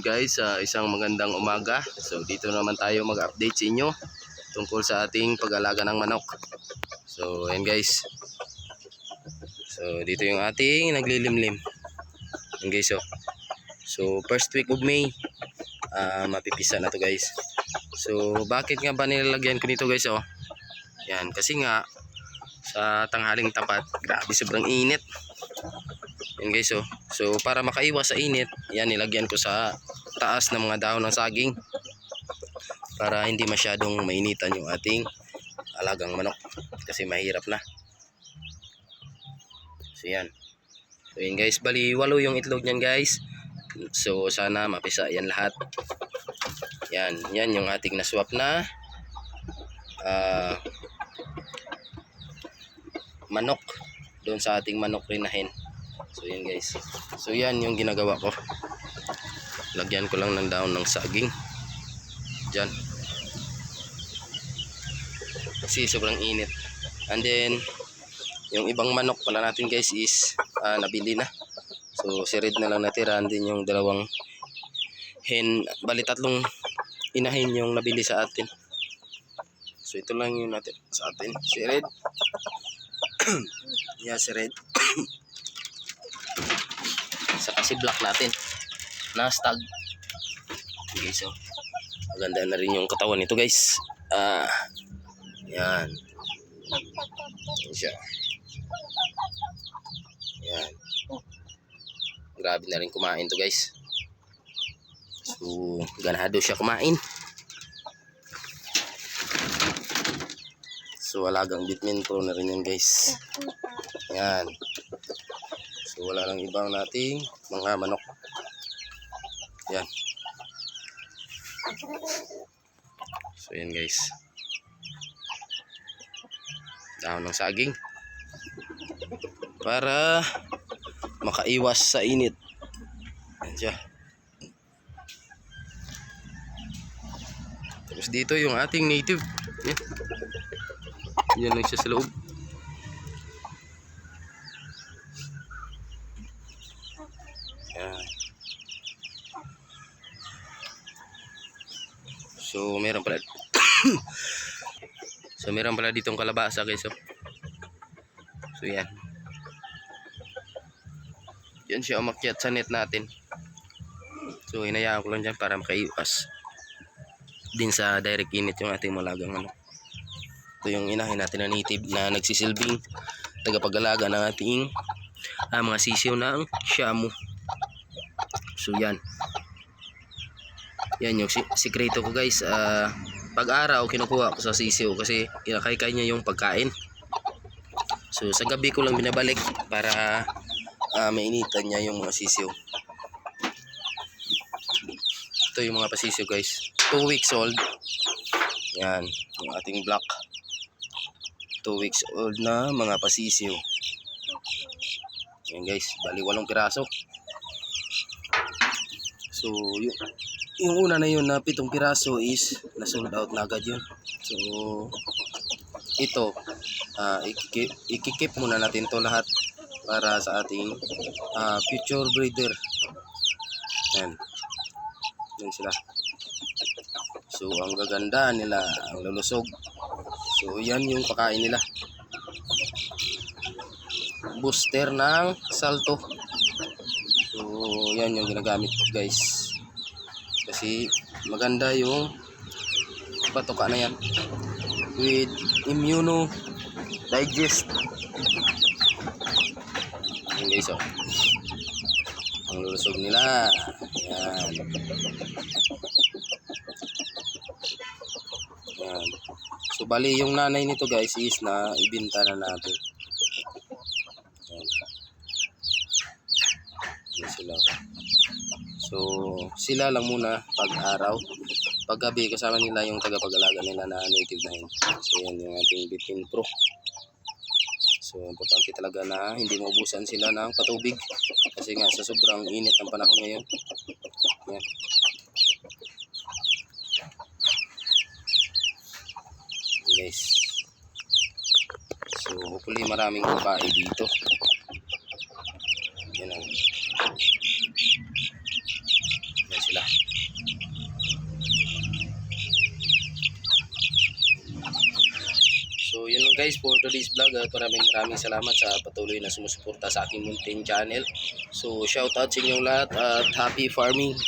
Yun guys, sa isang magandang umaga. So dito naman tayo mag-update sa inyo tungkol sa ating pag-alaga ng manok. So ayan guys. So dito yung ating naglilimlim. Yan guys oh. So first week of May, ah, mapipisa na to guys. So bakit nga ba nilalagyan ko nito guys oh? Yan, kasi nga sa tanghaling tapat, grabe sobrang init. Yan guys oh. So para makaiwas sa init, yan nilagyan ko sa taas ng mga dahon ng saging para hindi masyadong mainitan yung ating alagang manok kasi mahirap na. So yan. So yan guys, bali walo yung itlog niyan guys. So sana mapisa yan lahat. Yan, yan yung ating naswap na ah manok doon sa ating manok rin na hen. So yan guys. So yan yung ginagawa ko. Lagyan ko lang ng daon ng saging. Diyan. Kasi sobrang init. And then yung ibang manok pala natin guys is ah, nabili na. So si Red na lang natira and then yung dalawang hen, bali tatlong inahin yung nabili sa atin. So ito lang yung natin sa atin. Si Red. yeah, si Red. Si Black natin. Na stag. Okay, so maganda na rin yung katawan nito guys. Ah, yan. Yan. Yan. Grabe na rin kumain to guys. So, ganado siya kumain. So, alagang Bitmin Pro na rin yan guys. Yan. So, wala nang ibang nating mga manok. Yan. So, yan guys. Dahon ng saging. Para makaiwas sa init. Yan siya. Tapos dito yung ating native. Yan. Yan lang siya sa loob. Yan. So, meron pala. so, meron pala ditong kalabasa guys. Oh. So, yan. Yan siya umakyat sa net natin. So, hinayaan ko lang dyan para makaiwas din sa direct init yung ating malagang ano. Ito yung inahin natin na native na nagsisilbing tagapag-alaga ng ating ah, mga sisiw ng shamu. So yan. Yan yung si sikreto ko guys. Ah, pag araw kinukuha ko sa sisiw kasi kinakaykay niya yung pagkain. So sa gabi ko lang binabalik para ah, mainitan niya yung mga sisiw. Ito yung mga pasisiw guys. 2 weeks old. Yan, yung ating black. 2 weeks old na mga pasisiw. Yan guys, bali walong piraso. So, yung, yung una na yun na pitong piraso is nasold out na agad yun. So, ito, ah ikikip, ikikip muna natin to lahat para sa ating ah, future breeder. Yan. Yan sila. So, ang gaganda nila, ang lulusog. So, yan yung pakain nila. Booster ng salto. So, yan yung ginagamit ko guys. Kasi maganda yung patoka na yan. With immuno digest. Yan guys, oh. Ang lulusog nila. Yan. Yan. So bali yung nanay nito guys is na ibinta na natin. Yan. Yan sila. So sila lang muna pag araw. Pag gabi kasama nila yung tagapag-alaga nila na native na yun. So yan yung ating Bitin Pro. So importante talaga na hindi maubusan sila ng patubig. Kasi nga sa sobrang init ng panahon ngayon. Yan. guys. So, hopefully maraming babae dito. Yan ang. Yan sila. So yun lang guys for today's vlog at maraming maraming salamat sa patuloy na sumusuporta sa aking mountain channel. So shout out sa inyong lahat at happy farming.